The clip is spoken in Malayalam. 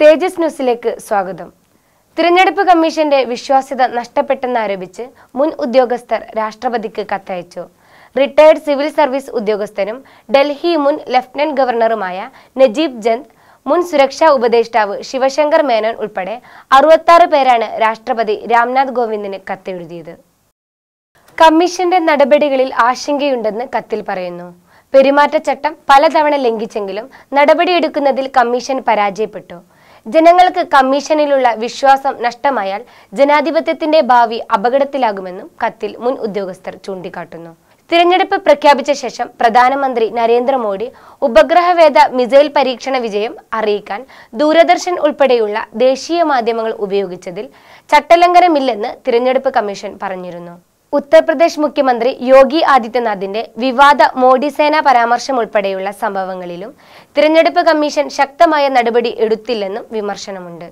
തേജസ് ന്യൂസിലേക്ക് സ്വാഗതം. തിരഞ്ഞെടുപ്പ് കമ്മീഷന്റെ വിശ്വാസ്യത നഷ്ടപ്പെട്ടെന്നാരോപിച്ച് മുൻ ഉദ്യോഗസ്ഥർ രാഷ്ട്രപതിക്ക് കത്തയച്ചു. റിട്ടയർഡ് സിവിൽ സർവീസ് ഉദ്യോഗസ്ഥനും ഡൽഹി മുൻ ലഫ്റ്റനന്റ് ഗവർണറുമായ നജീബ് ജന്ദ് മുൻ സുരക്ഷാ ഉപദേഷ്ടാവ് ശിവശങ്കർ മേനോൻ ഉൾപ്പെടെ അറുപത്താറ് പേരാണ് രാഷ്ട്രപതി രാംനാഥ് കോവിന്ദിന് കത്തെഴുതിയത്. കമ്മീഷന്റെ നടപടികളിൽ ആശങ്കയുണ്ടെന്ന് കത്തിൽ പറയുന്നു. പെരുമാറ്റച്ചട്ടം പലതവണ ലംഘിച്ചെങ്കിലും നടപടിയെടുക്കുന്നതിൽ കമ്മീഷൻ പരാജയപ്പെട്ടു. ജനങ്ങൾക്ക് കമ്മീഷനിലുള്ള വിശ്വാസം നഷ്ടമായാൽ ജനാധിപത്യത്തിന്റെ ഭാവി അപകടത്തിലാകുമെന്നും കത്തിൽ മുൻ ഉദ്യോഗസ്ഥർ ചൂണ്ടിക്കാട്ടുന്നു. തിരഞ്ഞെടുപ്പ് പ്രഖ്യാപിച്ച ശേഷം പ്രധാനമന്ത്രി നരേന്ദ്രമോദി ഉപഗ്രഹവേദ മിസൈൽ പരീക്ഷണ വിജയം അറിയിക്കാൻ ദൂരദർശൻ ഉൾപ്പെടെയുള്ള ദേശീയ മാധ്യമങ്ങൾ ഉപയോഗിച്ചതിൽ ചട്ടലംഘനമില്ലെന്ന് തിരഞ്ഞെടുപ്പ് കമ്മീഷൻ പറഞ്ഞിരുന്നു. ഉത്തർപ്രദേശ് മുഖ്യമന്ത്രി യോഗി ആദിത്യനാഥിന്റെ വിവാദ മോഡി സേന പരാമർശം ഉൾപ്പെടെയുള്ള സംഭവങ്ങളിലും തിരഞ്ഞെടുപ്പ് കമ്മീഷൻ ശക്തമായ നടപടി എടുത്തില്ലെന്നും വിമർശനമുണ്ട്.